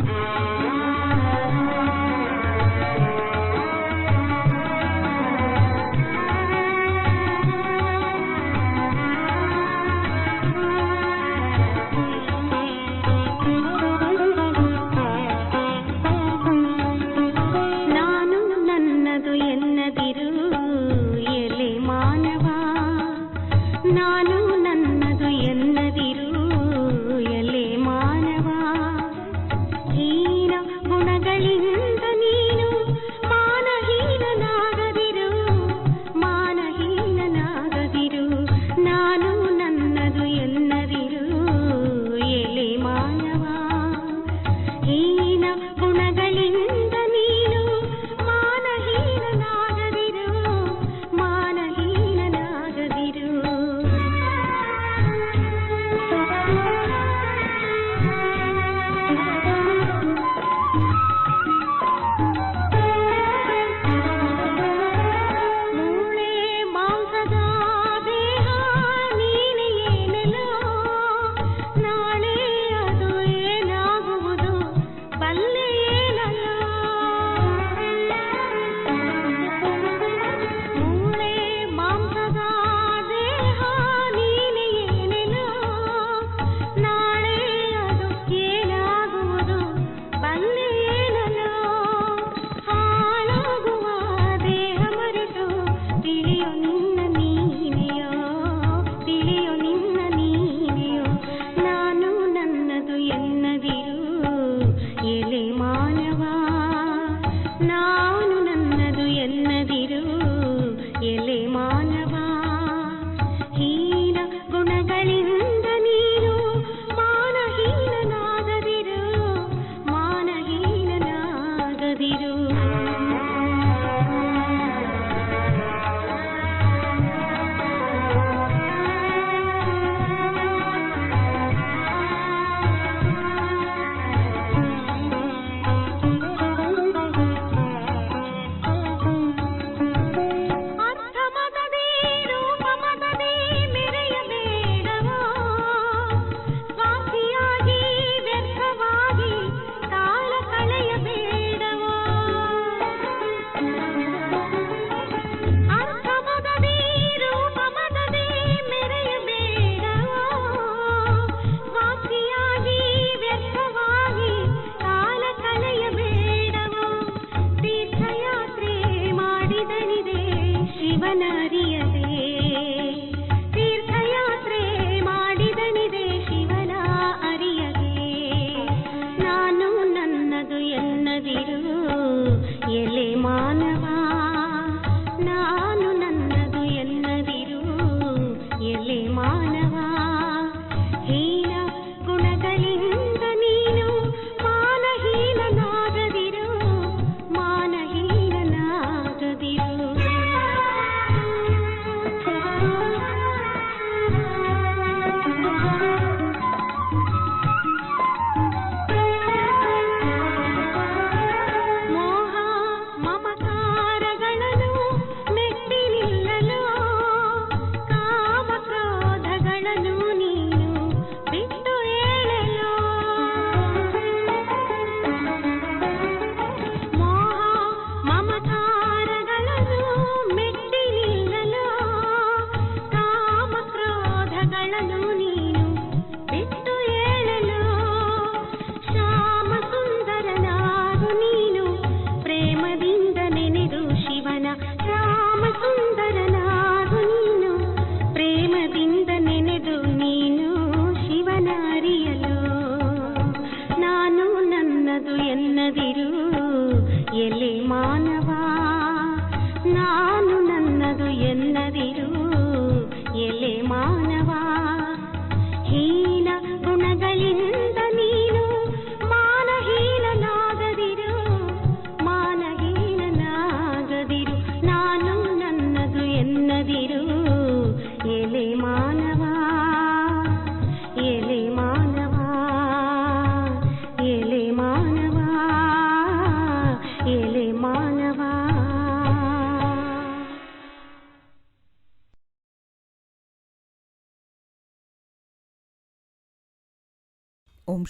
Thank you.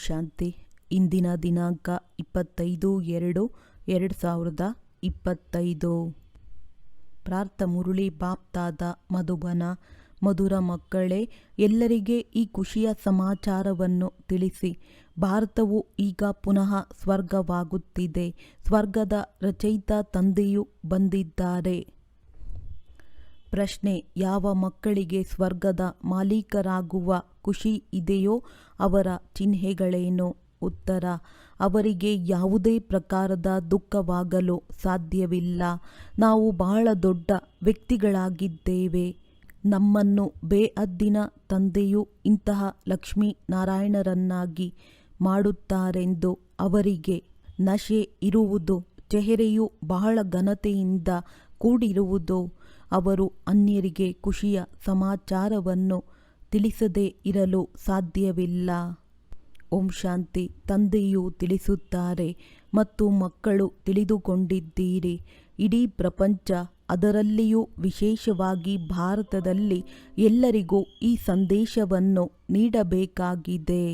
ಶಾಂತಿ. ಇಂದಿನ ದಿನಾಂಕ ಇಪ್ಪತ್ತೈದು ಎರಡು ಎರಡು ಸಾವಿರದ ಇಪ್ಪತ್ತೈದು. ಪ್ರಾರ್ಥ ಮುರುಳಿ ಬಾಪ್ತಾದ ಮಧುಬನ. ಮಧುರ ಮಕ್ಕಳೇ, ಎಲ್ಲರಿಗೆ ಈ ಖುಷಿಯ ಸಮಾಚಾರವನ್ನು ತಿಳಿಸಿ. ಭಾರತವು ಈಗ ಪುನಃ ಸ್ವರ್ಗವಾಗುತ್ತಿದೆ. ಸ್ವರ್ಗದ ರಚಯಿತ ತಂದೆಯು ಬಂದಿದ್ದಾರೆ. ಪ್ರಶ್ನೆ, ಯಾವ ಮಕ್ಕಳಿಗೆ ಸ್ವರ್ಗದ ಮಾಲೀಕರಾಗುವ ಖುಷಿ ಇದೆಯೋ ಅವರ ಚಿಹ್ನೆಗಳೇನು? ಉತ್ತರ, ಅವರಿಗೆ ಯಾವುದೇ ಪ್ರಕಾರದ ದುಃಖವಾಗಲು ಸಾಧ್ಯವಿಲ್ಲ. ನಾವು ಬಹಳ ದೊಡ್ಡ ವ್ಯಕ್ತಿಗಳಾಗಿದ್ದೇವೆ. ನಮ್ಮನ್ನು ಬೇಅದ್ದಿನ ತಂದೆಯು ಇಂತಹ ಲಕ್ಷ್ಮೀನಾರಾಯಣರನ್ನಾಗಿ ಮಾಡುತ್ತಾರೆಂದು ಅವರಿಗೆ ನಶೆ ಇರುವುದು, ಚೆಹರೆಯು ಬಹಳ ಘನತೆಯಿಂದ ಕೂಡಿರುವುದು? ಅವರು ಅನ್ಯರಿಗೆ ಖುಷಿಯ ಸಮಾಚಾರವನ್ನು ತಿಳಿಸದೇ ಇರಲು ಸಾಧ್ಯವಿಲ್ಲ. ಓಂ ಶಾಂತಿ, ತಂದೆಯು ತಿಳಿಸುತ್ತಾರೆ ಮತ್ತು ಮಕ್ಕಳು ತಿಳಿದುಕೊಂಡಿದ್ದೀರಿ. ಇಡೀ ಪ್ರಪಂಚ ಅದರಲ್ಲಿಯೂ ವಿಶೇಷವಾಗಿ ಭಾರತದಲ್ಲಿ ಎಲ್ಲರಿಗೂ ಈ ಸಂದೇಶವನ್ನು ನೀಡಬೇಕಾಗಿದೆ.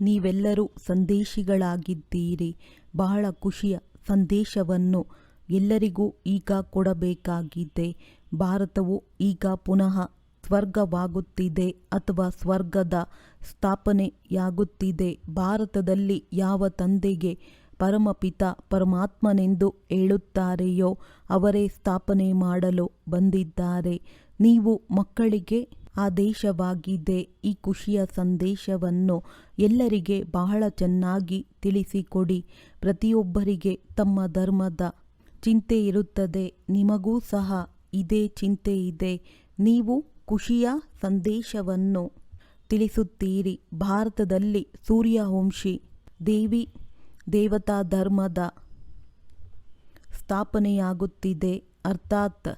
ನೀವೆಲ್ಲರೂ ಸಂದೇಶಿಗಳಾಗಿದ್ದೀರಿ. ಬಹಳ ಖುಷಿಯ ಸಂದೇಶವನ್ನು ಎಲ್ಲರಿಗೂ ಈಗ ಕೊಡಬೇಕಾಗಿದೆ. ಭಾರತವು ಈಗ ಪುನಃ ಸ್ವರ್ಗವಾಗುತ್ತಿದೆ ಅಥವಾ ಸ್ವರ್ಗದ ಸ್ಥಾಪನೆಯಾಗುತ್ತಿದೆ. ಭಾರತದಲ್ಲಿ ಯಾವ ತಂದೆಗೆ ಪರಮಪಿತ ಪರಮಾತ್ಮನೆಂದು ಹೇಳುತ್ತಾರೆಯೋ ಅವರೇ ಸ್ಥಾಪನೆ ಮಾಡಲು ಬಂದಿದ್ದಾರೆ. ನೀವು ಮಕ್ಕಳಿಗೆ ಆದೇಶವಾಗಿದೆ ಈ ಖುಷಿಯ ಸಂದೇಶವನ್ನು ಎಲ್ಲರಿಗೆ ಬಹಳ ಚೆನ್ನಾಗಿ ತಿಳಿಸಿಕೊಡಿ. ಪ್ರತಿಯೊಬ್ಬರಿಗೆ ತಮ್ಮ ಧರ್ಮದ ಚಿಂತೆ ಇರುತ್ತದೆ, ನಿಮಗೂ ಸಹ ಇದೇ ಚಿಂತೆ ಇದೆ. ನೀವು ಖುಷಿಯ ಸಂದೇಶವನ್ನು ತಿಳಿಸುತ್ತೀರಿ. ಭಾರತದಲ್ಲಿ ಸೂರ್ಯವಂಶಿ, ದೇವಿ, ದೇವತಾ ಧರ್ಮದ ಸ್ಥಾಪನೆಯಾಗುತ್ತಿದೆ. ಅರ್ಥಾತ್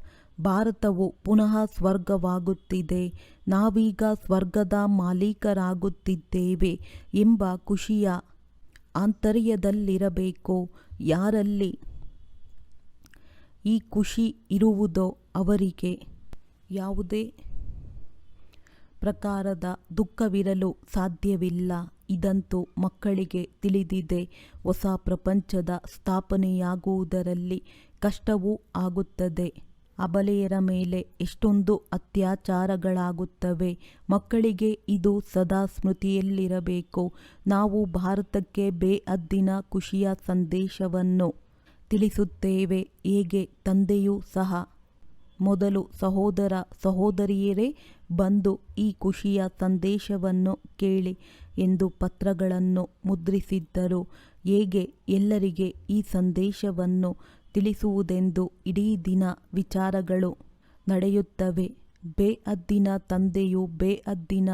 ಭಾರತವು ಪುನಃ ಸ್ವರ್ಗವಾಗುತ್ತಿದೆ. ನಾವೀಗ ಸ್ವರ್ಗದ ಮಾಲೀಕರಾಗುತ್ತಿದ್ದೇವೆ ಎಂಬ ಖುಷಿಯ ಆಂತರ್ಯದಲ್ಲಿರಬೇಕು. ಯಾರಲ್ಲಿ ಈ ಖುಷಿ ಇರುವುದೋ ಅವರಿಗೆ ಯಾವುದೇ ಪ್ರಕಾರದ ದುಃಖವಿರಲು ಸಾಧ್ಯವಿಲ್ಲ. ಇದಂತೂ ಮಕ್ಕಳಿಗೆ ತಿಳಿದಿದೆ. ಹೊಸ ಪ್ರಪಂಚದ ಸ್ಥಾಪನೆಯಾಗುವುದರಲ್ಲಿ ಕಷ್ಟವೂ ಆಗುತ್ತದೆ. ಅಬಲೆಯರ ಮೇಲೆ ಎಷ್ಟೊಂದು ಅತ್ಯಾಚಾರಗಳಾಗುತ್ತವೆ. ಮಕ್ಕಳಿಗೆ ಇದು ಸದಾ ಸ್ಮೃತಿಯಲ್ಲಿರಬೇಕು. ನಾವು ಭಾರತಕ್ಕೆ ಬೇಅದ್ದಿನ ಖುಷಿಯ ಸಂದೇಶವನ್ನು ತಿಳಿಸುತ್ತೇವೆ. ಹೇಗೆ? ತಂದೆಯೂ ಸಹ. ಮೊದಲು ಸಹೋದರ ಸಹೋದರಿಯರೇ, ಬಂದು ಈ ಖುಷಿಯ ಸಂದೇಶವನ್ನು ಕೇಳಿ ಎಂದು ಪತ್ರಗಳನ್ನು ಮುದ್ರಿಸಿದ್ದರು. ಹೇಗೆ? ಎಲ್ಲರಿಗೆ ಈ ಸಂದೇಶವನ್ನು ತಿಳಿಸುವುದೆಂದು ಇಡೀ ದಿನ ವಿಚಾರಗಳು ನಡೆಯುತ್ತವೆ. ಬೇಅದ್ದಿನ ತಂದೆಯು ಬೇಅದ್ದಿನ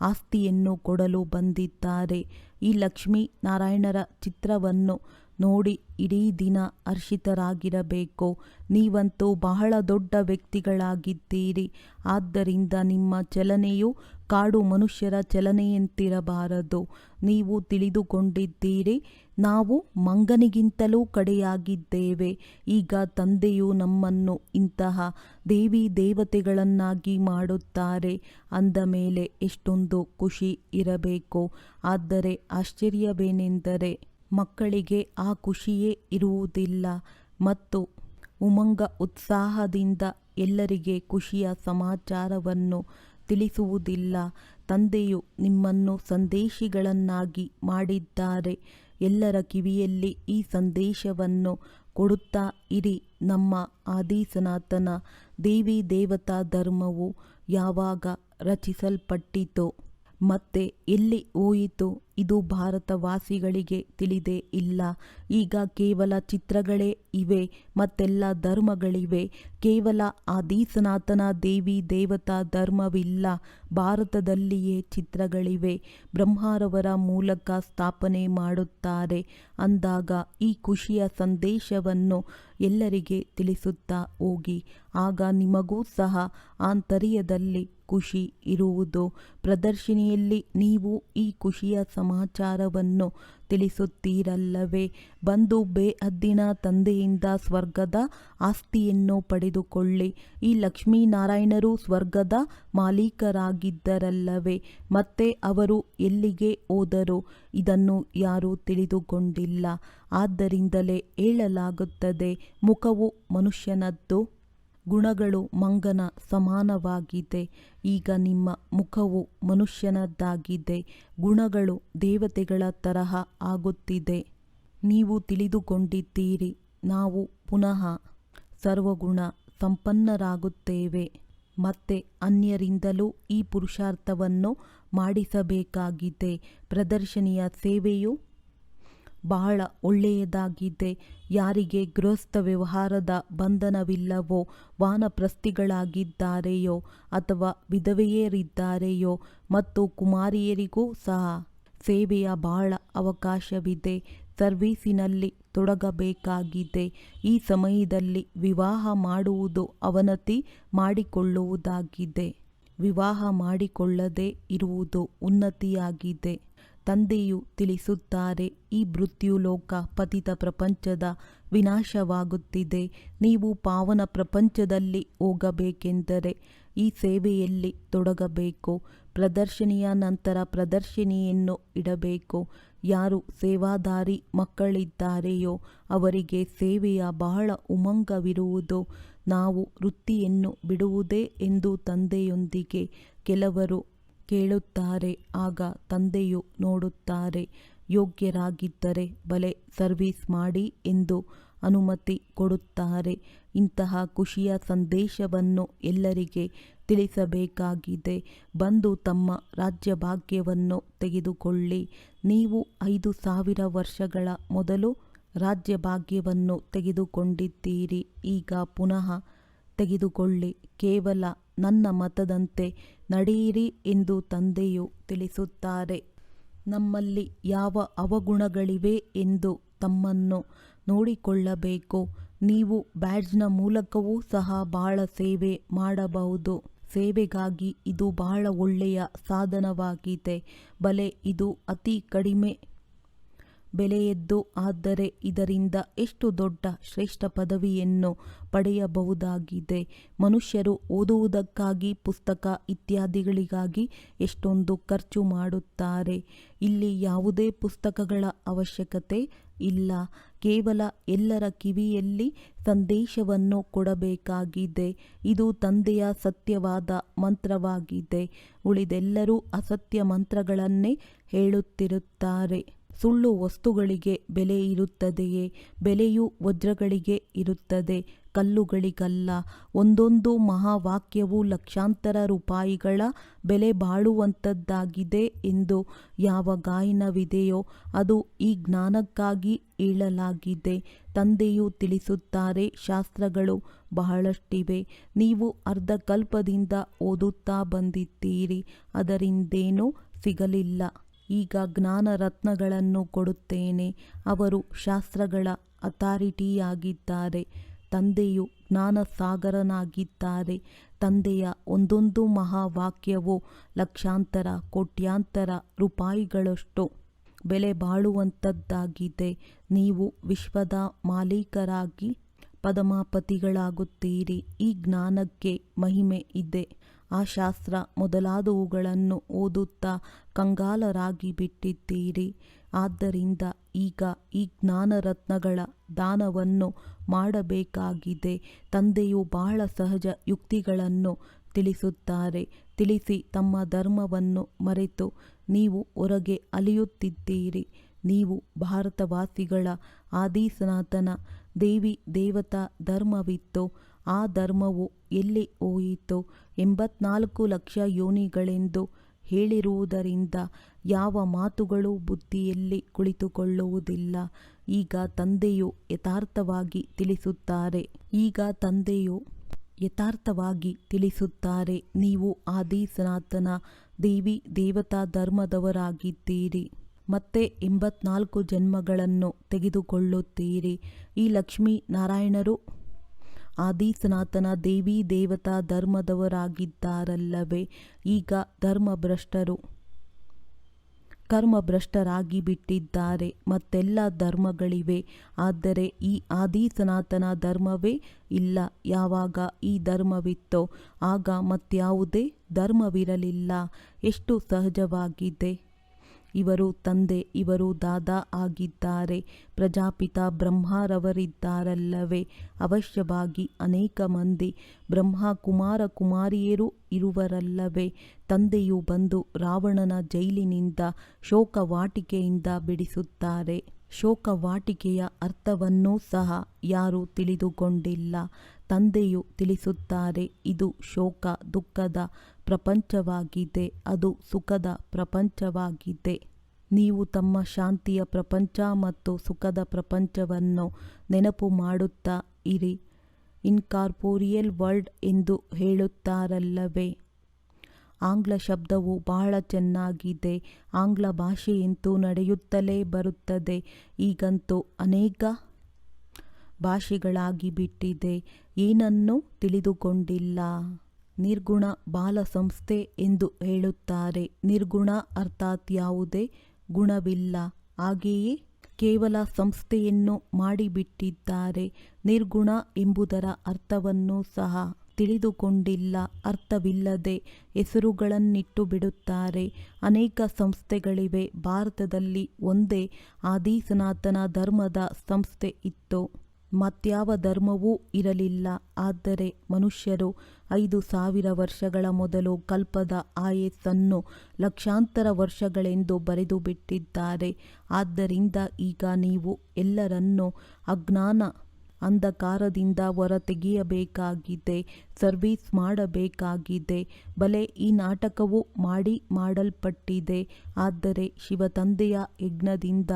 ಆಸ್ತಿಯನ್ನು ಕೊಡಲು ಬಂದಿದ್ದಾರೆ. ಈ ಲಕ್ಷ್ಮೀ ನಾರಾಯಣರ ಚಿತ್ರವನ್ನು ನೋಡಿ ಇಡೀ ದಿನ ಹರ್ಷಿತರಾಗಿರಬೇಕು. ನೀವಂತೂ ಬಹಳ ದೊಡ್ಡ ವ್ಯಕ್ತಿಗಳಾಗಿದ್ದೀರಿ. ಆದ್ದರಿಂದ ನಿಮ್ಮ ಚಲನೆಯು ಕಾಡು ಮನುಷ್ಯರ ಚಲನೆಯಂತಿರಬಾರದು. ನೀವು ತಿಳಿದುಕೊಂಡಿದ್ದೀರಿ, ನಾವು ಮಂಗನಿಗಿಂತಲೂ ಕಡೆಯಾಗಿದ್ದೇವೆ. ಈಗ ತಂದೆಯು ನಮ್ಮನ್ನು ಇಂತಹ ದೇವಿ ದೇವತೆಗಳನ್ನಾಗಿ ಮಾಡುತ್ತಾರೆ. ಅಂದ ಮೇಲೆ ಎಷ್ಟೊಂದು ಖುಷಿ ಇರಬೇಕು. ಆದರೆ ಆಶ್ಚರ್ಯವೇನೆಂದರೆ ಮಕ್ಕಳಿಗೆ ಆ ಖುಷಿಯೇ ಇರುವುದಿಲ್ಲ ಮತ್ತು ಉಮಂಗ ಉತ್ಸಾಹದಿಂದ ಎಲ್ಲರಿಗೆ ಖುಷಿಯ ಸಮಾಚಾರವನ್ನು ತಿಳಿಸುವುದಿಲ್ಲ. ತಂದೆಯು ನಿಮ್ಮನ್ನು ಸಂದೇಶಿಗಳನ್ನಾಗಿ ಮಾಡಿದ್ದಾರೆ. ಎಲ್ಲರ ಕಿವಿಯಲ್ಲಿ ಈ ಸಂದೇಶವನ್ನು ಕೊಡುತ್ತಾ ಇರಿ. ನಮ್ಮ ಆದಿ ಸನಾತನ ದೇವಿ ದೇವತಾ ಧರ್ಮವು ಯಾವಾಗ ರಚಿಸಲ್ಪಟ್ಟಿತೋ? ಮತ್ತೆ ಎಲ್ಲಿ ಹೋಯಿತು? ಇದು ಭಾರತವಾಸಿಗಳಿಗೆ ತಿಳಿದೇ ಇಲ್ಲ. ಈಗ ಕೇವಲ ಚಿತ್ರಗಳೇ ಇವೆ, ಮತ್ತೆಲ್ಲ ಧರ್ಮಗಳಿವೆ. ಕೇವಲ ಆದೀಸನಾಥನ ದೇವಿ ದೇವತಾ ಧರ್ಮವಿಲ್ಲ, ಭಾರತದಲ್ಲಿಯೇ ಚಿತ್ರಗಳಿವೆ. ಬ್ರಹ್ಮಾರವರ ಮೂಲಕ ಸ್ಥಾಪನೆ ಮಾಡುತ್ತಾರೆ. ಅಂದಾಗ ಈ ಖುಷಿಯ ಸಂದೇಶವನ್ನು ಎಲ್ಲರಿಗೆ ತಿಳಿಸುತ್ತಾ ಹೋಗಿ. ಆಗ ನಿಮಗೂ ಸಹ ಆಂತರ್ಯದಲ್ಲಿ ಖುಷಿ ಇರುವುದು. ಪ್ರದರ್ಶಿನಿಯಲ್ಲಿ ನೀವು ಈ ಖುಷಿಯ ಸಮಾಚಾರವನ್ನು ತಿಳಿಸುತ್ತೀರಲ್ಲವೇ? ಬಂದು ಬೇಅದ್ದಿನ ತಂದೆಯಿಂದ ಸ್ವರ್ಗದ ಆಸ್ತಿಯನ್ನು ಪಡೆದುಕೊಳ್ಳಿ. ಈ ಲಕ್ಷ್ಮೀನಾರಾಯಣರು ಸ್ವರ್ಗದ ಮಾಲೀಕರಾಗಿದ್ದರಲ್ಲವೇ? ಮತ್ತೆ ಅವರು ಎಲ್ಲಿಗೆ ಹೋದರು? ಇದನ್ನು ಯಾರೂ ತಿಳಿದುಕೊಂಡಿಲ್ಲ. ಆದ್ದರಿಂದಲೇ ಹೇಳಲಾಗುತ್ತದೆ, ಮುಖವು ಮನುಷ್ಯನದ್ದು. ಗುಣಗಳು ಮಂಗನ ಸಮಾನವಾಗಿದೆ. ಈಗ ನಿಮ್ಮ ಮುಖವು ಮನುಷ್ಯನದ್ದಾಗಿದೆ. ಗುಣಗಳು ದೇವತೆಗಳ ತರಹ ಆಗುತ್ತಿದೆ. ನೀವು ತಿಳಿದುಕೊಂಡಿದ್ದೀರಿ. ನಾವು ಪುನಃ ಸರ್ವಗುಣ ಸಂಪನ್ನರಾಗುತ್ತೇವೆ. ಮತ್ತೆ ಅನ್ಯರಿಂದಲೂ ಈ ಪುರುಷಾರ್ಥವನ್ನು ಮಾಡಿಸಬೇಕಾಗಿದೆ. ಪ್ರದರ್ಶನಿಯ ಸೇವೆಯು ಬಹಳ ಒಳ್ಳೆಯದಾಗಿದೆ ಯಾರಿಗೆ ಗೃಹಸ್ಥ ವ್ಯವಹಾರದ ಬಂಧನವಿಲ್ಲವೋ, ವಾನಪ್ರಸ್ಥಿಗಳಾಗಿದ್ದಾರೆಯೋ ಅಥವಾ ವಿಧವೆಯರಿದ್ದಾರೆಯೋ ಮತ್ತು ಕುಮಾರಿಯರಿಗೂ ಸಹ ಸೇವೆಯ ಬಹಳ ಅವಕಾಶವಿದೆ. ಸರ್ವೀಸಿನಲ್ಲಿ ತೊಡಗಬೇಕಾಗಿದೆ. ಈ ಸಮಯದಲ್ಲಿ ವಿವಾಹ ಮಾಡುವುದು ಅವನತಿ ಮಾಡಿಕೊಳ್ಳುವುದಾಗಿದೆ. ವಿವಾಹ ಮಾಡಿಕೊಳ್ಳದೇ ಇರುವುದು ಉನ್ನತಿಯಾಗಿದೆ. ತಂದೆಯು ತಿಳಿಸುತ್ತಾರೆ, ಈ ಮೃತ್ಯುಲೋಕ ಪತಿತ ಪ್ರಪಂಚದ ವಿನಾಶವಾಗುತ್ತಿದೆ. ನೀವು ಪಾವನ ಪ್ರಪಂಚದಲ್ಲಿ ಹೋಗಬೇಕೆಂದರೆ ಈ ಸೇವೆಯಲ್ಲಿ ತೊಡಗಬೇಕು. ಪ್ರದರ್ಶನಿಯ ನಂತರ ಪ್ರದರ್ಶನಿಯನ್ನು ಇಡಬೇಕು. ಯಾರು ಸೇವಾದಾರಿ ಮಕ್ಕಳಿದ್ದಾರೆಯೋ ಅವರಿಗೆ ಸೇವೆಯ ಬಹಳ ಉಮಂಗವಿರುವುದು. ನಾವು ವೃತ್ತಿಯನ್ನು ಬಿಡುವುದೇ ಎಂದು ತಂದೆಯೊಂದಿಗೆ ಕೆಲವರು ಕೇಳುತ್ತಾರೆ. ಆಗ ತಂದೆಯು ನೋಡುತ್ತಾರೆ, ಯೋಗ್ಯರಾಗಿದ್ದರೆ ಬಲೆ ಸರ್ವಿಸ್ ಮಾಡಿ ಎಂದು ಅನುಮತಿ ಕೊಡುತ್ತಾರೆ. ಇಂತಹ ಖುಷಿಯ ಸಂದೇಶವನ್ನು ಎಲ್ಲರಿಗೆ ತಿಳಿಸಬೇಕಾಗಿದೆ. ಬಂದು ತಮ್ಮ ರಾಜ್ಯ ಭಾಗ್ಯವನ್ನು ತೆಗೆದುಕೊಳ್ಳಿ. ನೀವು ಐದು ಸಾವಿರ ವರ್ಷಗಳ ಮೊದಲು ರಾಜ್ಯ ಭಾಗ್ಯವನ್ನು ತೆಗೆದುಕೊಂಡಿದ್ದೀರಿ. ಈಗ ಪುನಃ ತೆಗೆದುಕೊಳ್ಳಿ. ಕೇವಲ ನನ್ನ ಮತದಂತೆ ನಡೆಯಿರಿ ಎಂದು ತಂದೆಯು ತಿಳಿಸುತ್ತಾರೆ. ನಮ್ಮಲ್ಲಿ ಯಾವ ಅವಗುಣಗಳಿವೆ ಎಂದು ತಮ್ಮನ್ನು ನೋಡಿಕೊಳ್ಳಬೇಕು. ನೀವು ಬ್ಯಾಡ್ಜ್ನ ಮೂಲಕವೂ ಸಹ ಬಹಳ ಸೇವೆ ಮಾಡಬಹುದು. ಸೇವೆಗಾಗಿ ಇದು ಬಹಳ ಒಳ್ಳೆಯ ಸಾಧನವಾಗಿದೆ. ಬಲೆ ಇದು ಅತಿ ಕಡಿಮೆ ಬೆಲೆಯದ್ದು. ಆದರೆ ಇದರಿಂದ ಎಷ್ಟು ದೊಡ್ಡ ಶ್ರೇಷ್ಠ ಪದವಿಯನ್ನು ಪಡೆಯಬಹುದಾಗಿದೆ? ಮನುಷ್ಯರು ಓದುವುದಕ್ಕಾಗಿ ಪುಸ್ತಕ ಇತ್ಯಾದಿಗಳಿಗಾಗಿ ಎಷ್ಟೊಂದು ಖರ್ಚು ಮಾಡುತ್ತಾರೆ. ಇಲ್ಲಿ ಯಾವುದೇ ಪುಸ್ತಕಗಳ ಅವಶ್ಯಕತೆ ಇಲ್ಲ. ಕೇವಲ ಎಲ್ಲರ ಕಿವಿಯಲ್ಲಿ ಸಂದೇಶವನ್ನು ಕೊಡಬೇಕಾಗಿದೆ. ಇದು ತಂದೆಯ ಸತ್ಯವಾದ ಮಂತ್ರವಾಗಿದೆ. ಉಳಿದೆಲ್ಲರೂ ಅಸತ್ಯ ಮಂತ್ರಗಳನ್ನೇ ಹೇಳುತ್ತಿರುತ್ತಾರೆ. ಸುಳ್ಳು ವಸ್ತುಗಳಿಗೆ ಬೆಲೆ ಇರುತ್ತದೆಯೇ? ಬೆಲೆಯು ವಜ್ರಗಳಿಗೆ ಇರುತ್ತದೆ, ಕಲ್ಲುಗಳಿಗಲ್ಲ. ಒಂದೊಂದು ಮಹಾವಾಕ್ಯವು ಲಕ್ಷಾಂತರ ರೂಪಾಯಿಗಳ ಬೆಲೆ ಬಾಳುವಂಥದ್ದಾಗಿದೆ ಎಂದು ಯಾವ ಗಾಯನವಿದೆಯೋ ಅದು ಈ ಜ್ಞಾನಕ್ಕಾಗಿ ಹೇಳಲಾಗಿದೆ ತಂದೆಯು ತಿಳಿಸುತ್ತಾರೆ, ಶಾಸ್ತ್ರಗಳು ಬಹಳಷ್ಟಿವೆ. ನೀವು ಅರ್ಧ ಕಲ್ಪದಿಂದ ಓದುತ್ತಾ ಬಂದಿದ್ದೀರಿ, ಅದರಿಂದೇನೂ ಸಿಗಲಿಲ್ಲ. ಈಗ ಜ್ಞಾನ ರತ್ನಗಳನ್ನು ಕೊಡುತ್ತೇನೆ. ಅವರು ಶಾಸ್ತ್ರಗಳ ಅಥಾರಿಟಿಯಾಗಿದ್ದಾರೆ. ತಂದೆಯು ಜ್ಞಾನಸಾಗರನಾಗಿದ್ದಾರೆ. ತಂದೆಯ ಒಂದೊಂದು ಮಹಾವಾಕ್ಯವು ಲಕ್ಷಾಂತರ, ಕೋಟ್ಯಾಂತರ ರೂಪಾಯಿಗಳಷ್ಟು ಬೆಲೆ ಬಾಳುವಂಥದ್ದಾಗಿದೆ ನೀವು ವಿಶ್ವದ ಮಾಲೀಕರಾಗಿ ಪದಮಾಪತಿಗಳಾಗುತ್ತೀರಿ. ಈ ಜ್ಞಾನಕ್ಕೆ ಮಹಿಮೆ ಇದೆ. ಆ ಶಾಸ್ತ್ರ ಮೊದಲಾದವುಗಳನ್ನು ಓದುತ್ತಾ ಕಂಗಾಲರಾಗಿ ಬಿಟ್ಟಿದ್ದೀರಿ ಆದ್ದರಿಂದ ಈಗ ಈ ಜ್ಞಾನರತ್ನಗಳ ದಾನವನ್ನು ಮಾಡಬೇಕಾಗಿದೆ. ತಂದೆಯು ಬಹಳ ಸಹಜ ಯುಕ್ತಿಗಳನ್ನು ತಿಳಿಸುತ್ತಾರೆ. ತಿಳಿಸಿ ತಮ್ಮ ಧರ್ಮವನ್ನು ಮರೆತು ನೀವು ಹೊರಗೆ ಅಲಿಯುತ್ತಿದ್ದೀರಿ. ನೀವು ಭಾರತವಾಸಿಗಳ ಆದಿಸನಾತನ ದೇವಿ ದೇವತಾ ಧರ್ಮವಿತ್ತು. ಆ ಧರ್ಮವು ಎಲ್ಲಿ ಹೋಯಿತು? ಎಂಬತ್ನಾಲ್ಕು ಲಕ್ಷ ಯೋನಿಗಳೆಂದು ಹೇಳಿರುವುದರಿಂದ ಯಾವ ಮಾತುಗಳು ಬುದ್ಧಿಯಲ್ಲಿ ಕುಳಿತುಕೊಳ್ಳುವುದಿಲ್ಲ. ಈಗ ತಂದೆಯು ಯಥಾರ್ಥವಾಗಿ ತಿಳಿಸುತ್ತಾರೆ. ಈಗ ತಂದೆಯು ಯಥಾರ್ಥವಾಗಿ ತಿಳಿಸುತ್ತಾರೆ. ನೀವು ಆದಿ ಸನಾತನ ದೇವಿ ದೇವತಾ ಧರ್ಮದವರಾಗಿದ್ದೀರಿ. ಮತ್ತೆ ಎಂಬತ್ನಾಲ್ಕು ಜನ್ಮಗಳನ್ನು ತೆಗೆದುಕೊಳ್ಳುತ್ತೀರಿ. ಈ ಲಕ್ಷ್ಮೀ ನಾರಾಯಣರು ಆದಿ ಸನಾತನ ದೇವಿ ದೇವತಾ ಧರ್ಮದವರಾಗಿದ್ದಾರಲ್ಲವೇ? ಈಗ ಧರ್ಮಭ್ರಷ್ಟರು ಕರ್ಮಭ್ರಷ್ಟರಾಗಿ ಬಿಟ್ಟಿದ್ದಾರೆ ಮತ್ತೆಲ್ಲ ಧರ್ಮಗಳಿವೆ. ಆದರೆ ಈ ಆದಿ ಸನಾತನ ಧರ್ಮವೇ ಇಲ್ಲ. ಯಾವಾಗ ಈ ಧರ್ಮವಿತ್ತೋ ಆಗ ಮತ್ಯಾವುದೇ ಧರ್ಮವಿರಲಿಲ್ಲ. ಎಷ್ಟು ಸಹಜವಾಗಿದೆ. ಇವರು ತಂದೆ, ಇವರು ದಾದಾ ಆಗಿದ್ದಾರೆ. ಪ್ರಜಾಪಿತ ಬ್ರಹ್ಮರವರಿದ್ದಾರಲ್ಲವೇ? ಅವಶ್ಯವಾಗಿ ಅನೇಕ ಮಂದಿ ಬ್ರಹ್ಮ ಕುಮಾರ ಕುಮಾರಿಯರು ಇರುವರಲ್ಲವೇ? ತಂದೆಯು ಬಂದು ರಾವಣನ ಜೈಲಿನಿಂದ ಶೋಕವಾಟಿಕೆಯಿಂದ ಬಿಡಿಸುತ್ತಾರೆ. ಶೋಕವಾಟಿಕೆಯ ಅರ್ಥವನ್ನೂ ಸಹ ಯಾರೂ ತಿಳಿದುಕೊಂಡಿಲ್ಲ. ತಂದೆಯು ತಿಳಿಸುತ್ತಾರೆ, ಇದು ಶೋಕ, ದುಃಖದ ಪ್ರಪಂಚವಾಗಿದೆ, ಅದು ಸುಖದ ಪ್ರಪಂಚವಾಗಿದೆ. ನೀವು ತಮ್ಮ ಶಾಂತಿಯ ಪ್ರಪಂಚ ಮತ್ತು ಸುಖದ ಪ್ರಪಂಚವನ್ನು ನೆನಪು ಮಾಡುತ್ತಾ ಇರಿ. ಇನ್ಕಾರ್ಪೋರಿಯಲ್ ವರ್ಲ್ಡ್ ಎಂದು ಹೇಳುತ್ತಾರಲ್ಲವೇ? ಆಂಗ್ಲ ಶಬ್ದವು ಬಹಳ ಚೆನ್ನಾಗಿದೆ. ಆಂಗ್ಲ ಭಾಷೆಯಂತೂ ನಡೆಯುತ್ತಲೇ ಬರುತ್ತದೆ. ಈಗಂತೂ ಅನೇಕ ಭಾಷೆಗಳಾಗಿ ಬಿಟ್ಟಿದೆ ಏನನ್ನೂ ತಿಳಿದುಕೊಂಡಿಲ್ಲ. ನಿರ್ಗುಣ ಬಾಲ ಸಂಸ್ಥೆ ಎಂದು ಹೇಳುತ್ತಾರೆ. ನಿರ್ಗುಣ ಅರ್ಥಾತ್ ಯಾವುದೇ ಗುಣವಿಲ್ಲ. ಹಾಗೆಯೇ ಕೇವಲ ಸಂಸ್ಥೆಯನ್ನು ಮಾಡಿಬಿಟ್ಟಿದ್ದಾರೆ. ನಿರ್ಗುಣ ಎಂಬುದರ ಅರ್ಥವನ್ನು ಸಹ ತಿಳಿದುಕೊಂಡಿಲ್ಲ. ಅರ್ಥವಿಲ್ಲದೆ ಹೆಸರುಗಳನ್ನಿಟ್ಟು ಬಿಡುತ್ತಾರೆ. ಅನೇಕ ಸಂಸ್ಥೆಗಳಿವೆ. ಭಾರತದಲ್ಲಿ ಒಂದೇ ಆದಿ ಸನಾತನ ಧರ್ಮದ ಸಂಸ್ಥೆ ಇತ್ತು. ಮತ್ಯಾವ ಧರ್ಮವೂ ಇರಲಿಲ್ಲ. ಆದರೆ ಮನುಷ್ಯರು ಐದು ಸಾವಿರ ವರ್ಷಗಳ ಮೊದಲು ಕಲ್ಪದ ಆಯಸ್ಸನ್ನು ಲಕ್ಷಾಂತರ ವರ್ಷಗಳೆಂದು ಬರೆದು ಬಿಟ್ಟಿದ್ದಾರೆ ಆದ್ದರಿಂದ ಈಗ ನೀವು ಎಲ್ಲರನ್ನೂ ಅಜ್ಞಾನ ಅಂಧಕಾರದಿಂದ ಹೊರತೆಗೆಯಬೇಕಾಗಿದೆ, ಸರ್ವೀಸ್ ಮಾಡಬೇಕಾಗಿದೆ. ಬಲೆ ಈ ನಾಟಕವು ಮಾಡಿ ಮಾಡಲ್ಪಟ್ಟಿದೆ. ಆದರೆ ಶಿವತಂದೆಯ ಯಜ್ಞದಿಂದ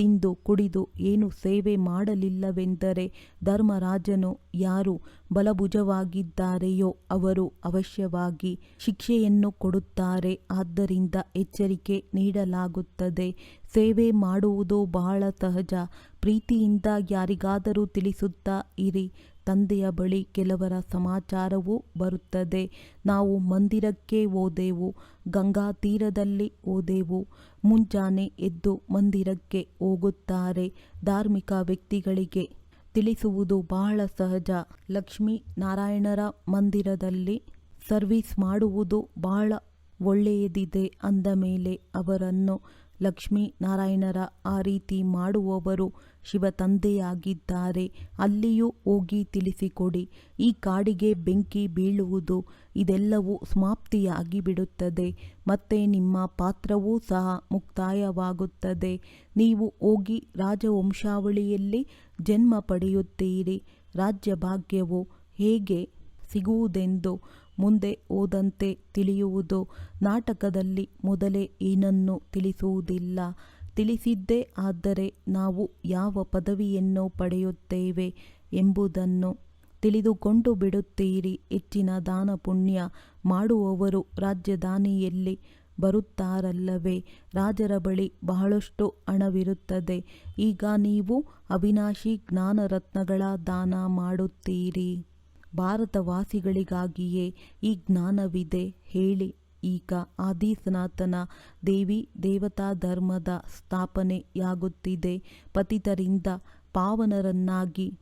ತಿಂದು ಕುಡಿದು ಏನು ಸೇವೆ ಮಾಡಲಿಲ್ಲವೆಂದರೆ ಧರ್ಮರಾಜನು ಯಾರು ಬಲಭುಜವಾಗಿದ್ದಾರೆಯೋ ಅವರು ಅವಶ್ಯವಾಗಿ ಶಿಕ್ಷೆಯನ್ನು ಕೊಡುತ್ತಾರೆ. ಆದ್ದರಿಂದ ಎಚ್ಚರಿಕೆ ನೀಡಲಾಗುತ್ತದೆ. ಸೇವೆ ಮಾಡುವುದು ಬಹಳ ಸಹಜ. ಪ್ರೀತಿಯಿಂದ ಯಾರಿಗಾದರೂ ತಿಳಿಸುತ್ತಾ ಇರಿ. ತಂದೆಯ ಬಳಿ ಕೆಲವರ ಸಮಾಚಾರವೂ ಬರುತ್ತದೆ. ನಾವು ಮಂದಿರಕ್ಕೆ ಹೋದೆವು, ಗಂಗಾ ತೀರದಲ್ಲಿ ಹೋದೆವು. ಮುಂಜಾನೆ ಎದ್ದು ಮಂದಿರಕ್ಕೆ ಹೋಗುತ್ತಾರೆ. ಧಾರ್ಮಿಕ ವ್ಯಕ್ತಿಗಳಿಗೆ ತಿಳಿಸುವುದು ಬಹಳ ಸಹಜ. ಲಕ್ಷ್ಮೀ ನಾರಾಯಣರ ಮಂದಿರದಲ್ಲಿ ಸರ್ವಿಸ್ ಮಾಡುವುದು ಬಹಳ ಒಳ್ಳೆಯದಿದೆ ಅಂದ ಮೇಲೆ ಅವರನ್ನು ಲಕ್ಷ್ಮೀ ನಾರಾಯಣರ ಆ ರೀತಿ ಮಾಡುವವರು ಶಿವ ತಂದೆಯಾಗಿದ್ದಾರೆ ಅಲ್ಲಿಯೂ ಹೋಗಿ ತಿಳಿಸಿಕೊಡಿ. ಈ ಕಾಡಿಗೆ ಬೆಂಕಿ ಬೀಳುವುದು ಇದೆಲ್ಲವೂ ಸಮಾಪ್ತಿಯಾಗಿ ಬಿಡುತ್ತದೆ ಮತ್ತೆ ನಿಮ್ಮ ಪಾತ್ರವೂ ಸಹ ಮುಕ್ತಾಯವಾಗುತ್ತದೆ. ನೀವು ಹೋಗಿ ರಾಜವಂಶಾವಳಿಯಲ್ಲಿ ಜನ್ಮ ಪಡೆಯುತ್ತೀರಿ. ರಾಜ್ಯ ಭಾಗ್ಯವು ಹೇಗೆ ಸಿಗುವುದೆಂದು ಮುಂದೆ ಓದಂತೆ ತಿಳಿಯುವುದು ನಾಟಕದಲ್ಲಿ ಮೊದಲೇ ಏನನ್ನು ತಿಳಿಸುವುದಿಲ್ಲ. ತಿಳಿಸಿದ್ದೇ ಆದರೆ ನಾವು ಯಾವ ಪದವಿಯನ್ನು ಪಡೆಯುತ್ತೇವೆ ಎಂಬುದನ್ನು ತಿಳಿದುಕೊಂಡು ಬಿಡುತ್ತೀರಿ. ಹೆಚ್ಚಿನ ದಾನ ಪುಣ್ಯ ಮಾಡುವವರು ರಾಜಧಾನಿಯಲ್ಲಿ ಬರುತ್ತಾರಲ್ಲವೇ? ರಾಜರ ಬಳಿ ಬಹಳಷ್ಟು ಹಣವಿರುತ್ತದೆ. ಈಗ ನೀವು ಅವಿನಾಶಿ ಜ್ಞಾನರತ್ನಗಳ ದಾನ ಮಾಡುತ್ತೀರಿ. ಭಾರತವಾಸಿಗಳಿಗಾಗಿಯೇ ಈ ಜ್ಞಾನವಿದೆ ಹೇಳಿ. ಈಗ ಆದಿ ಸನಾತನ ದೇವಿ ದೇವತಾ ಧರ್ಮದ ಸ್ಥಾಪನೆಯಾಗುತ್ತಿದೆ. ಪತಿತರಿಂದ ಪಾವನರನ್ನಾಗಿ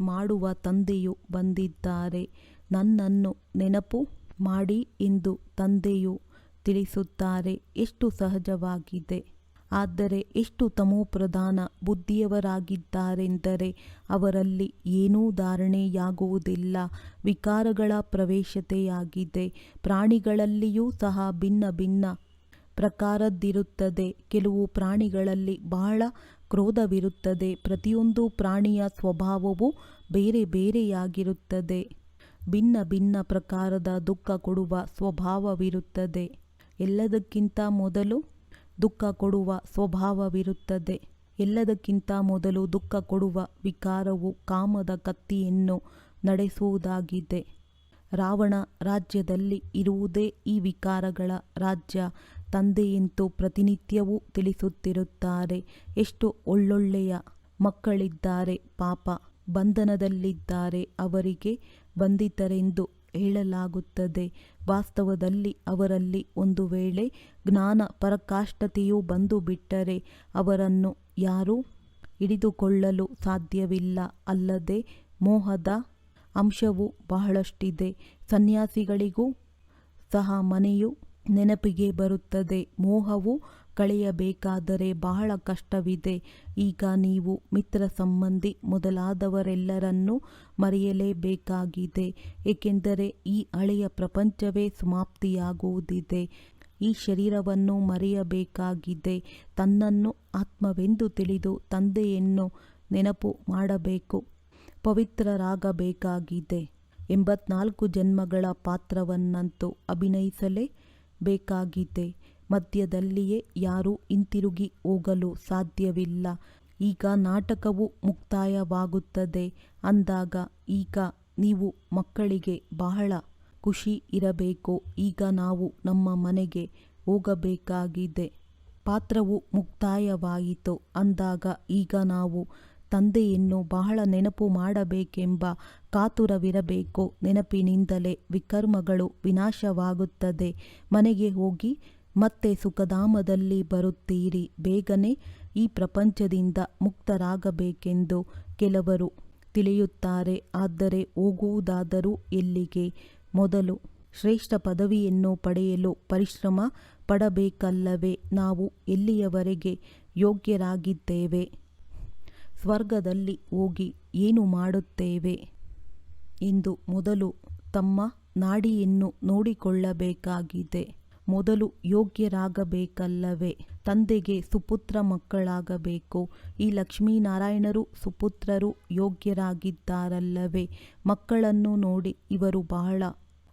ಮಾಡುವ ತಂದೆಯು ಬಂದಿದ್ದಾರೆ. ನನ್ನನ್ನು ನೆನಪು ಮಾಡಿ ಎಂದು ತಂದೆಯು ತಿಳಿಸುತ್ತಾರೆ. ಎಷ್ಟು ಸಹಜವಾಗಿದೆ. ಆದರೆ ಎಷ್ಟು ತಮೋಪ್ರಧಾನ ಬುದ್ಧಿಯವರಾಗಿದ್ದಾರೆಂದರೆ ಅವರಲ್ಲಿ ಏನೂ ಧಾರಣೆಯಾಗುವುದಿಲ್ಲ. ವಿಕಾರಗಳ ಪ್ರವೇಶತೆಯಾಗಿದೆ. ಪ್ರಾಣಿಗಳಲ್ಲಿಯೂ ಸಹ ಭಿನ್ನ ಭಿನ್ನ ಪ್ರಕಾರದ್ದಿರುತ್ತದೆ. ಕೆಲವು ಪ್ರಾಣಿಗಳಲ್ಲಿ ಬಹಳ ಕ್ರೋಧವಿರುತ್ತದೆ. ಪ್ರತಿಯೊಂದು ಪ್ರಾಣಿಯ ಸ್ವಭಾವವು ಬೇರೆ ಬೇರೆಯಾಗಿರುತ್ತದೆ. ಭಿನ್ನ ಭಿನ್ನ ಪ್ರಕಾರದ ದುಃಖ ಕೊಡುವ ಸ್ವಭಾವವಿರುತ್ತದೆ. ಎಲ್ಲದಕ್ಕಿಂತ ಮೊದಲು ದುಃಖ ಕೊಡುವ ಸ್ವಭಾವವಿರುತ್ತದೆ. ಎಲ್ಲದಕ್ಕಿಂತ ಮೊದಲು ದುಃಖ ಕೊಡುವ ವಿಕಾರವು ಕಾಮದ ಕತ್ತಿಯನ್ನು ನಡೆಸುವುದಾಗಿದೆ. ರಾವಣ ರಾಜ್ಯದಲ್ಲಿ ಇರುವುದೇ ಈ ವಿಕಾರಗಳ ರಾಜ್ಯ. ತಂದೆಯಂತೂ ಪ್ರತಿನಿತ್ಯವೂ ತಿಳಿಸುತ್ತಿರುತ್ತಾರೆ, ಎಷ್ಟು ಒಳ್ಳೊಳ್ಳೆಯ ಮಕ್ಕಳಿದ್ದಾರೆ ಪಾಪ. ಬಂಧನದಲ್ಲಿದ್ದಾರೆ, ಅವರಿಗೆ ಬಂಧಿತರೆಂದು ಹೇಳಲಾಗುತ್ತದೆ. ವಾಸ್ತವದಲ್ಲಿ ಅವರಲ್ಲಿ ಒಂದು ವೇಳೆ ಜ್ಞಾನ ಪರಕಾಷ್ಠತೆಯು ಬಂದು ಬಿಟ್ಟರೆ ಅವರನ್ನು ಯಾರೂ ಹಿಡಿದುಕೊಳ್ಳಲು ಸಾಧ್ಯವಿಲ್ಲ. ಅಲ್ಲದೆ ಮೋಹದ ಅಂಶವು ಬಹಳಷ್ಟಿದೆ. ಸನ್ಯಾಸಿಗಳಿಗೂ ಸಹ ಮನೆಯು ನೆನಪಿಗೆ ಬರುತ್ತದೆ. ಮೋಹವು ಕಳೆಯಬೇಕಾದರೆ ಬಹಳ ಕಷ್ಟವಿದೆ. ಈಗ ನೀವು ಮಿತ್ರ ಸಂಬಂಧಿ ಮೊದಲಾದವರೆಲ್ಲರನ್ನೂ ಮರೆಯಲೇಬೇಕಾಗಿದೆ. ಏಕೆಂದರೆ ಈ ಹಳೆಯ ಪ್ರಪಂಚವೇ ಸಮಾಪ್ತಿಯಾಗುವುದಿದೆ. ಈ ಶರೀರವನ್ನು ಮರೆಯಬೇಕಾಗಿದೆ. ತನ್ನನ್ನು ಆತ್ಮವೆಂದು ತಿಳಿದು ತಂದೆಯನ್ನು ನೆನಪು ಮಾಡಬೇಕು. ಪವಿತ್ರರಾಗಬೇಕಾಗಿದೆ. ಎಂಬತ್ನಾಲ್ಕು ಜನ್ಮಗಳ ಪಾತ್ರವನ್ನಂತೂ ಅಭಿನಯಿಸಲೇ ಬೇಕಾಗಿದೆ ಮಧ್ಯದಲ್ಲಿಯೇ ಯಾರೂ ಹಿಂತಿರುಗಿ ಹೋಗಲು ಸಾಧ್ಯವಿಲ್ಲ. ಈಗ ನಾಟಕವು ಮುಕ್ತಾಯವಾಗುತ್ತದೆ. ಅಂದಾಗ ಈಗ ನೀವು ಮಕ್ಕಳಿಗೆ ಬಹಳ ಖುಷಿ ಇರಬೇಕು. ಈಗ ನಾವು ನಮ್ಮ ಮನೆಗೆ ಹೋಗಬೇಕಾಗಿದೆ. ಪಾತ್ರವು ಮುಕ್ತಾಯವಾಯಿತು. ಅಂದಾಗ ಈಗ ನಾವು ತಂದೆಯನ್ನು ಬಹಳ ನೆನಪು ಮಾಡಬೇಕೆಂಬ ಕಾತುರವಿರಬೇಕು. ನೆನಪಿನಿಂದಲೇ ವಿಕರ್ಮಗಳು ವಿನಾಶವಾಗುತ್ತದೆ. ಮನೆಗೆ ಹೋಗಿ ಮತ್ತೆ ಸುಖಧಾಮದಲ್ಲಿ ಬರುತ್ತೀರಿ. ಬೇಗನೆ ಈ ಪ್ರಪಂಚದಿಂದ ಮುಕ್ತರಾಗಬೇಕೆಂದು ಕೆಲವರು ತಿಳಿಯುತ್ತಾರೆ. ಆದರೆ ಹೋಗುವುದಾದರೂ ಎಲ್ಲಿಗೆ? ಮೊದಲು ಶ್ರೇಷ್ಠ ಪದವಿಯನ್ನು ಪಡೆಯಲು ಪರಿಶ್ರಮ ಪಡಬೇಕಲ್ಲವೇ? ನಾವು ಎಲ್ಲಿಯವರೆಗೆ ಯೋಗ್ಯರಾಗಿದ್ದೇವೆ? ಸ್ವರ್ಗದಲ್ಲಿ ಹೋಗಿ ಏನು ಮಾಡುತ್ತೇವೆ? ಎಂದು ಮೊದಲು ತಮ್ಮ ನಾಡಿಯನ್ನು ನೋಡಿಕೊಳ್ಳಬೇಕಾಗಿದೆ. ಮೊದಲು ಯೋಗ್ಯರಾಗಬೇಕಲ್ಲವೇ? ತಂದೆಗೆ ಸುಪುತ್ರ ಮಕ್ಕಳಾಗಬೇಕು. ಈ ಲಕ್ಷ್ಮೀನಾರಾಯಣರು ಸುಪುತ್ರರು ಯೋಗ್ಯರಾಗಿದ್ದಾರಲ್ಲವೇ? ಮಕ್ಕಳನ್ನು ನೋಡಿ ಇವರು ಬಹಳ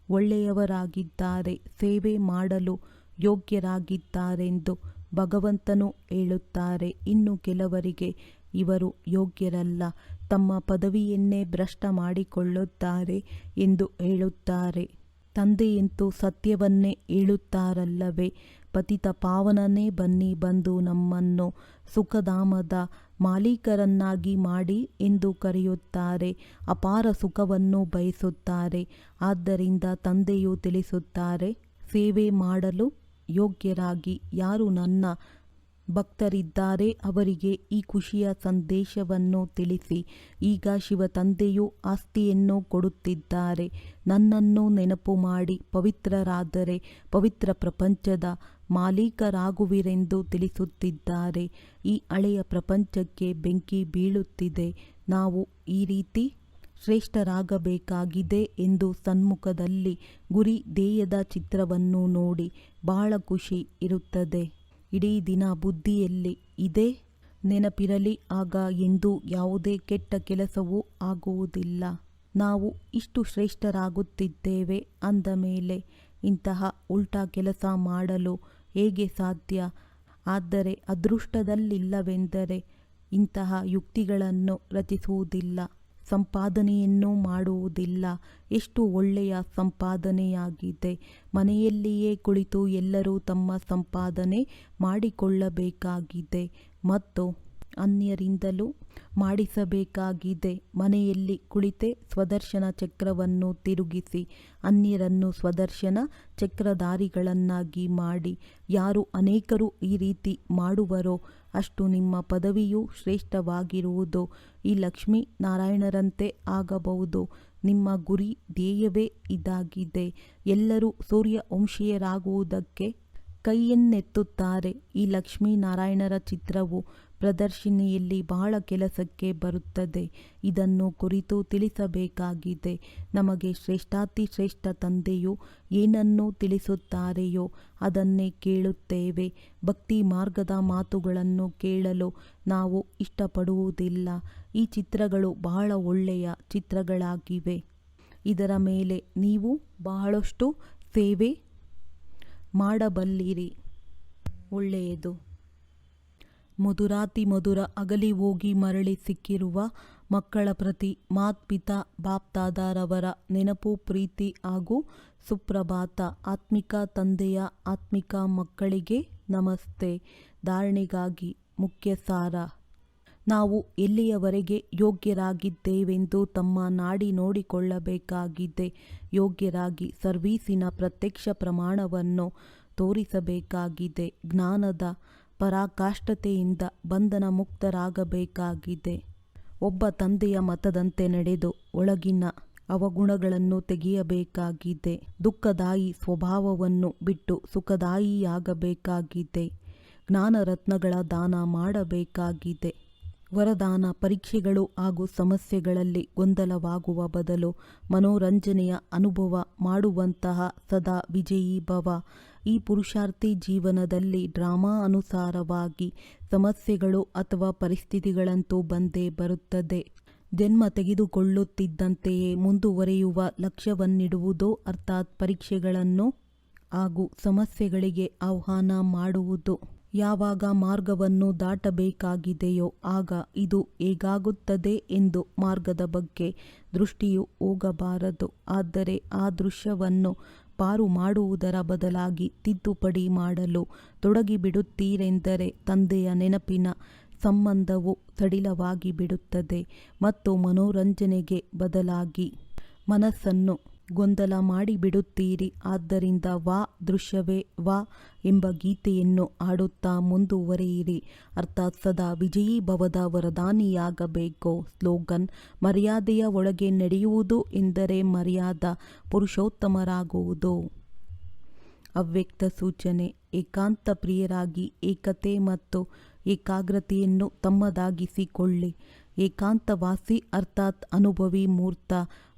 ಒಳ್ಳೆಯವರಾಗಿದ್ದಾರೆ. ಸೇವೆ ಮಾಡಲು ಯೋಗ್ಯರಾಗಿದ್ದಾರೆಂದು ಭಗವಂತನು ಹೇಳುತ್ತಾರೆ. ಇನ್ನು ಕೆಲವರಿಗೆ ಇವರು ಯೋಗ್ಯರಲ್ಲ. ತಮ್ಮ ಪದವಿಯನ್ನೇ ಭ್ರಷ್ಟ ಮಾಡಿಕೊಳ್ಳುತ್ತಾರೆ ಎಂದು ಹೇಳುತ್ತಾರೆ. ತಂದೆಯಂತೂ ಸತ್ಯವನ್ನೇ ಹೇಳುತ್ತಾರಲ್ಲವೇ? ಪತಿತ ಪಾವನನೇ ಬನ್ನಿ, ಬಂದು ನಮ್ಮನ್ನು ಸುಖಧಾಮದ ಮಾಲೀಕರನ್ನಾಗಿ ಮಾಡಿ ಎಂದು ಕರೆಯುತ್ತಾರೆ, ಅಪಾರ ಸುಖವನ್ನು ಬಯಸುತ್ತಾರೆ. ಆದ್ದರಿಂದ ತಂದೆಯು ತಿಳಿಸುತ್ತಾರೆ, ಸೇವೆ ಮಾಡಲು ಯೋಗ್ಯರಾಗಿ ಯಾರು ನನ್ನ ಭಕ್ತರಿದ್ದಾರೆ, ಅವರಿಗೆ ಈ ಖುಷಿಯ ಸಂದೇಶವನ್ನು ತಿಳಿಸಿ. ಈಗ ಶಿವ ತಂದೆಯು ಆಸ್ತಿಯನ್ನು ಕೊಡುತ್ತಿದ್ದಾರೆ. ನನ್ನನ್ನು ನೆನಪು ಮಾಡಿ ಪವಿತ್ರರಾದರೆ ಪವಿತ್ರ ಪ್ರಪಂಚದ ಮಾಲೀಕರಾಗುವಿರೆಂದು ತಿಳಿಸುತ್ತಿದ್ದಾರೆ. ಈ ಹಳೆಯ ಪ್ರಪಂಚಕ್ಕೆ ಬೆಂಕಿ ಬೀಳುತ್ತಿದೆ. ನಾವು ಈ ರೀತಿ ಶ್ರೇಷ್ಠರಾಗಬೇಕಾಗಿದೆ ಎಂದು ಸನ್ಮುಖದಲ್ಲಿ ಗುರಿ ಧ್ಯೇಯದ ಚಿತ್ರವನ್ನು ನೋಡಿ ಬಹಳ ಖುಷಿ ಇರುತ್ತದೆ. ಇಡೀ ದಿನ ಬುದ್ಧಿಯಲ್ಲಿ ಇದೇ ನೆನಪಿರಲಿ, ಆಗ ಎಂದು ಯಾವುದೇ ಕೆಟ್ಟ ಕೆಲಸವೂ ಆಗುವುದಿಲ್ಲ. ನಾವು ಇಷ್ಟು ಶ್ರೇಷ್ಠರಾಗುತ್ತಿದ್ದೇವೆ ಅಂದ ಮೇಲೆ ಇಂತಹ ಉಲ್ಟಾ ಕೆಲಸ ಮಾಡಲು ಹೇಗೆ ಸಾಧ್ಯ? ಆದರೆ ಅದೃಷ್ಟದಲ್ಲಿಲ್ಲವೆಂದರೆ ಇಂತಹ ಯುಕ್ತಿಗಳನ್ನು ರಚಿಸುವುದಿಲ್ಲ. ಸಂಪಾದನೆಯನ್ನು ಮಾಡುವುದಿಲ್ಲ. ಎಷ್ಟು ಒಳ್ಳೆಯ ಸಂಪಾದನೆಯಾಗಿದೆ. ಮನೆಯಲ್ಲಿಯೇ ಕುಳಿತು ಎಲ್ಲರೂ ತಮ್ಮ ಸಂಪಾದನೆ ಮಾಡಿಕೊಳ್ಳಬೇಕಾಗಿದೆ. ಮತ್ತು ಅನ್ಯರಿಂದಲೂ ಮಾಡಿಸಬೇಕಾಗಿದೆ. ಮನೆಯಲ್ಲಿ ಕುಳಿತೆ ಸ್ವದರ್ಶನ ಚಕ್ರವನ್ನು ತಿರುಗಿಸಿ, ಅನ್ಯರನ್ನು ಸ್ವದರ್ಶನ ಚಕ್ರಧಾರಿಗಳನ್ನಾಗಿ ಮಾಡಿ. ಯಾರು ಅನೇಕರು ಈ ರೀತಿ ಮಾಡುವರೋ ಅಷ್ಟು ನಿಮ್ಮ ಪದವಿಯು ಶ್ರೇಷ್ಠವಾಗಿರುವುದು. ಈ ಲಕ್ಷ್ಮೀ ನಾರಾಯಣರಂತೆ ಆಗಬಹುದು. ನಿಮ್ಮ ಗುರಿ ಧ್ಯೇಯವೇ ಇದಾಗಿದೆ. ಎಲ್ಲರೂ ಸೂರ್ಯ ವಂಶೀಯರಾಗುವುದಕ್ಕೆ ಕೈಯನ್ನೆತ್ತುತ್ತಾರೆ. ಈ ಲಕ್ಷ್ಮೀನಾರಾಯಣರ ಚಿತ್ರವು ಪ್ರದರ್ಶಿನಿಯಲ್ಲಿ ಬಹಳ ಕೆಲಸಕ್ಕೆ ಬರುತ್ತದೆ. ಇದನ್ನು ಕುರಿತು ತಿಳಿಸಬೇಕಾಗಿದೆ. ನಮಗೆ ಶ್ರೇಷ್ಠಾತಿ ಶ್ರೇಷ್ಠ ತಂದೆಯು ಏನನ್ನು ತಿಳಿಸುತ್ತಾರೆಯೋ ಅದನ್ನೇ ಕೇಳುತ್ತೇವೆ. ಭಕ್ತಿ ಮಾರ್ಗದ ಮಾತುಗಳನ್ನು ಕೇಳಲು ನಾವು ಇಷ್ಟಪಡುವುದಿಲ್ಲ. ಈ ಚಿತ್ರಗಳು ಬಹಳ ಒಳ್ಳೆಯ ಚಿತ್ರಗಳಾಗಿವೆ. ಇದರ ಮೇಲೆ ನೀವು ಬಹಳಷ್ಟು ಸೇವೆ ಮಾಡಬಲ್ಲಿರಿ. ಒಳ್ಳೆಯದು. ಮಧುರಾತಿ ಮಧುರ ಅಗಲಿ ಹೋಗಿ ಮರಳಿ ಸಿಕ್ಕಿರುವ ಮಕ್ಕಳ ಪ್ರತಿ ಮಾತ್ಪಿತಾ ಬಾಪ್ತಾದಾರವರ ನೆನಪು, ಪ್ರೀತಿ ಹಾಗೂ ಸುಪ್ರಭಾತ ಆತ್ಮಿಕ ತಂದೆಯ ಆತ್ಮಿಕ ಮಕ್ಕಳಿಗೆ ನಮಸ್ತೆ. ಧಾರಣೆಗಾಗಿ ಮುಖ್ಯ ಸಾರ ನಾವು ಎಲ್ಲಿಯವರೆಗೆ ಯೋಗ್ಯರಾಗಿದ್ದೇವೆಂದು ತಮ್ಮ ನಾಡಿ ನೋಡಿಕೊಳ್ಳಬೇಕಾಗಿದೆ. ಯೋಗ್ಯರಾಗಿ ಸರ್ವೀಸಿನ ಪ್ರತ್ಯಕ್ಷ ಪ್ರಮಾಣವನ್ನು ತೋರಿಸಬೇಕಾಗಿದೆ. ಜ್ಞಾನದ ಪರಾಕಾಷ್ಠತೆಯಿಂದ ಬಂಧನ ಮುಕ್ತರಾಗಬೇಕಾಗಿದೆ ಒಬ್ಬ ತಂದೆಯ ಮತದಂತೆ ನಡೆದು ಒಳಗಿನ ಅವಗುಣಗಳನ್ನು ತೆಗೆಯಬೇಕಾಗಿದೆ. ದುಃಖದಾಯಿ ಸ್ವಭಾವವನ್ನು ಬಿಟ್ಟು ಸುಖದಾಯಿಯಾಗಬೇಕಾಗಿದೆ. ಜ್ಞಾನರತ್ನಗಳ ದಾನ ಮಾಡಬೇಕಾಗಿದೆ. ವರದಾನ ಪರೀಕ್ಷೆಗಳು ಹಾಗೂ ಸಮಸ್ಯೆಗಳಲ್ಲಿ ಗೊಂದಲವಾಗುವ ಬದಲು ಮನೋರಂಜನೆಯ ಅನುಭವ ಮಾಡುವಂತಹ ಸದಾ ವಿಜಯಿ ಭವ. ಈ ಪುರುಷಾರ್ಥಿ ಜೀವನದಲ್ಲಿ ಡ್ರಾಮಾ ಅನುಸಾರವಾಗಿ ಸಮಸ್ಯೆಗಳು ಅಥವಾ ಪರಿಸ್ಥಿತಿಗಳಂತೂ ಬಂದೇ ಬರುತ್ತದೆ. ಜನ್ಮ ತೆಗೆದುಕೊಳ್ಳುತ್ತಿದ್ದಂತೆಯೇ ಮುಂದುವರೆಯುವ ಲಕ್ಷ್ಯವನ್ನಿಡುವುದು ಅರ್ಥಾತ್ ಪರೀಕ್ಷೆಗಳನ್ನು ಹಾಗೂ ಸಮಸ್ಯೆಗಳಿಗೆ ಆಹ್ವಾನ ಮಾಡುವುದು. ಯಾವಾಗ ಮಾರ್ಗವನ್ನು ದಾಟಬೇಕಾಗಿದೆಯೋ ಆಗ ಇದು ಹೇಗಾಗುತ್ತದೆ ಎಂದು ಮಾರ್ಗದ ಬಗ್ಗೆ ದೃಷ್ಟಿಯು ಹೋಗಬಾರದು. ಆದರೆ ಆ ದೃಶ್ಯವನ್ನು ಪಾರು ಮಾಡುವುದರ ಬದಲಾಗಿ ತಿದ್ದುಪಡಿ ಮಾಡಲು ತೊಡಗಿಬಿಡುತ್ತೀರೆಂದರೆ ತಂದೆಯ ನೆನಪಿನ ಸಂಬಂಧವು ಸಡಿಲವಾಗಿ ಬಿಡುತ್ತದೆ ಮತ್ತು ಮನೋರಂಜನೆಗೆ ಬದಲಾಗಿ ಮನಸ್ಸನ್ನು ಗೊಂದಲ ಮಾಡಿಬಿಡುತ್ತೀರಿ. ಆದ್ದರಿಂದ ವಾ ದೃಶ್ಯವೇ ವಾ ಎಂಬ ಗೀತೆಯನ್ನು ಹಾಡುತ್ತಾ ಮುಂದುವರೆಯಿರಿ. ಅರ್ಥಾತ್ ಸದಾ ವಿಜಯೀ ಭವದ ವರದಾನಿಯಾಗಬೇಕು. ಸ್ಲೋಗನ್, ಮರ್ಯಾದೆಯ ಒಳಗೆ ನಡೆಯುವುದು ಎಂದರೆ ಮರ್ಯಾದ, ಪುರುಷೋತ್ತಮರಾಗುವುದು. ಅವ್ಯಕ್ತ ಸೂಚನೆ, ಏಕಾಂತ ಪ್ರಿಯರಾಗಿ ಏಕತೆ ಮತ್ತು ಏಕಾಗ್ರತೆಯನ್ನು ತಮ್ಮದಾಗಿಸಿಕೊಳ್ಳಿ. ಏಕಾಂತವಾಸಿ ಅರ್ಥಾತ್ ಅನುಭವಿ ಮೂರ್ತ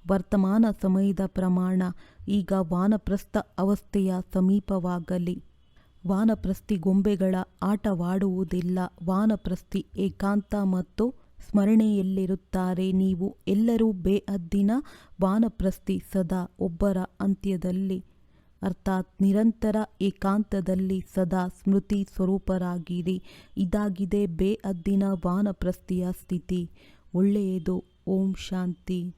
ವರ್ತಮಾನ ಸಮಯದ ಪ್ರಮಾಣ ಈಗ ವಾನಪ್ರಸ್ಥ ಅವಸ್ಥೆಯ ಸಮೀಪವಾಗಲಿ. ವಾನಪ್ರಸ್ಥಿ ಗೊಂಬೆಗಳ ಆಟವಾಡುವುದಿಲ್ಲ. ವಾನಪ್ರಸ್ಥಿ ಏಕಾಂತ ಮತ್ತು ಸ್ಮರಣೆಯಲ್ಲಿರುತ್ತಾರೆ. ನೀವು ಎಲ್ಲರೂ ಬೇಅದ್ದಿನ ವಾನಪ್ರಸ್ಥಿ ಸದಾ ಒಬ್ಬರ ಅಂತ್ಯದಲ್ಲಿ, ಅರ್ಥಾತ್ ನಿರಂತರ ಏಕಾಂತದಲ್ಲಿ ಸದಾ ಸ್ಮೃತಿ ಸ್ವರೂಪರಾಗಿರಿ. ಇದಾಗಿದೆ ಬೇಅದ್ದಿನ ವಾನಪ್ರಸ್ಥಿಯ ಸ್ಥಿತಿ. ಒಳ್ಳೆಯದು. ಓಂ ಶಾಂತಿ.